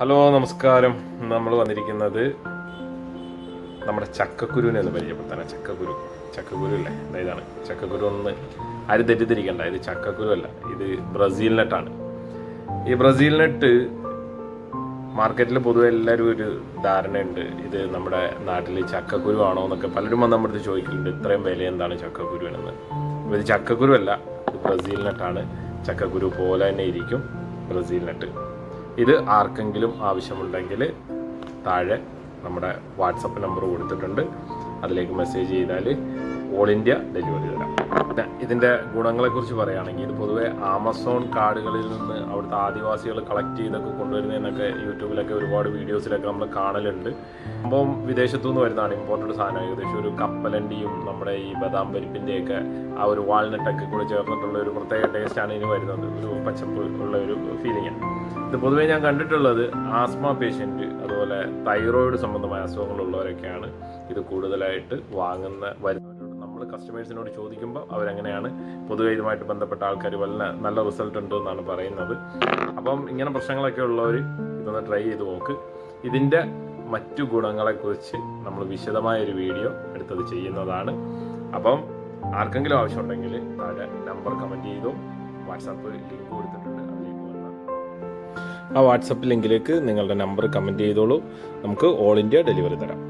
Hello നമസ്കാരം. നമ്മൾ വന്നിരിക്കുന്നത് നമ്മുടെ ചക്കക്കുരുവിനെ ഒന്ന് പരിചയപ്പെടുത്താനാണ്. ചക്കക്കുരു. ചക്കക്കുരു അല്ലേ? ഇതാണ്. ചക്കക്കുരു ഒന്ന് ആരും തെറ്റിദ്ധരിക്കണ്ട. ഇത് ചക്കക്കുരു അല്ല. ഇത് ബ്രസീൽ നട്ടാണ്. ഈ ബ്രസീൽ നട്ട് മാർക്കറ്റിൽ പൊതുവെ എല്ലാവരും ഒരു ധാരണയുണ്ട്. ഇത് നമ്മുടെ നാട്ടിൽ ചക്കക്കുരു ആണോ എന്നൊക്കെ പലരും വന്ന് നമ്മുടെ അടുത്ത് ചോദിക്കലുണ്ട്. ഇത്രയും വില എന്താണ് ചക്കക്കുരുവിനെന്ന് ഇത് ചക്കക്കുരു അല്ല. ഇത് ബ്രസീൽ നട്ടാണ്. ചക്കക്കുരു പോലെ തന്നെ ഇരിക്കും ബ്രസീൽ നട്ട്. ഇത് ആർക്കെങ്കിലും ആവശ്യമുണ്ടെങ്കിൽ താഴെ നമ്മുടെ വാട്സപ്പ് നമ്പർ കൊടുത്തിട്ടുണ്ട്. അതിലേക്ക് മെസ്സേജ് ചെയ്താൽ ഓൾ ഇന്ത്യ ഡെലിവറി തരാം. ഇതിന്റെ ഗുണങ്ങളെക്കുറിച്ച് പറയുകയാണെങ്കിൽ ഇത് പൊതുവേ ആമസോൺ കാർഡുകളിൽ നിന്ന് അവിടുത്തെ ആദിവാസികൾ കളക്ട് ചെയ്തൊക്കെ കൊണ്ടുവരുന്നതെന്നൊക്കെ യൂട്യൂബിലൊക്കെ ഒരുപാട് വീഡിയോസിലൊക്കെ നമ്മൾ കാണലുണ്ട്. അപ്പം വിദേശത്തു നിന്ന് വരുന്നതാണ്. ഇമ്പോർട്ടന്റ് സാധനം ഏകദേശം ഒരു കപ്പലണ്ടിയും നമ്മുടെ ഈ ബദാം പരിപ്പിന്റെയൊക്കെ ആ ഒരു വാൾനട്ടൊക്കെ കൂടെ ചേർന്നിട്ടുള്ള ഒരു പ്രത്യേക ടേസ്റ്റാണ് ഇതിന് വരുന്നത്. ഒരു പച്ചപ്പ് ഉള്ള ഒരു ഫീലിംഗ് ഇത് പൊതുവേ ഞാൻ കണ്ടിട്ടുള്ളത് ആസ്മ പേഷ്യന്റ് അതുപോലെ തൈറോയിഡ് സംബന്ധമായ അസുഖങ്ങളുള്ളവരൊക്കെയാണ്. ഇത് കൂടുതലായിട്ട് വാങ്ങുന്ന വരുന്നവരോട് നമ്മൾ കസ്റ്റമേഴ്സിനോട് ചോദിക്കുമ്പോൾ അവരെങ്ങനെയാണ്? പൊതുവെ ഇതുമായിട്ട് ബന്ധപ്പെട്ട ആൾക്കാർ വല്ല നല്ല റിസൾട്ട് ഉണ്ടോ എന്നാണ് പറയുന്നത്. അപ്പം ഇങ്ങനെ പ്രശ്നങ്ങളൊക്കെ ഉള്ളവർ ഇതൊന്ന് ട്രൈ ചെയ്ത് നോക്ക്. ഇതിന്റെ മറ്റു ഗുണങ്ങളെക്കുറിച്ച് നമ്മൾ വിശദമായ ഒരു വീഡിയോ എടുത്തത് ചെയ്യുന്നതാണ്. അപ്പം ആർക്കെങ്കിലും ആവശ്യമുണ്ടെങ്കിൽ താഴെ നമ്പർ കമന്റ് ചെയ്തോ വാട്സാപ്പ് ലിങ്ക് കൊടുത്തിട്ടുണ്ട്. അതിലേക്ക് ആ വാട്സപ്പ് ലിങ്കിലേക്ക് നിങ്ങളുടെ നമ്പർ കമന്റ് ചെയ്തോളൂ. നമുക്ക് ഓൾ ഇന്ത്യ ഡെലിവറി തരാം.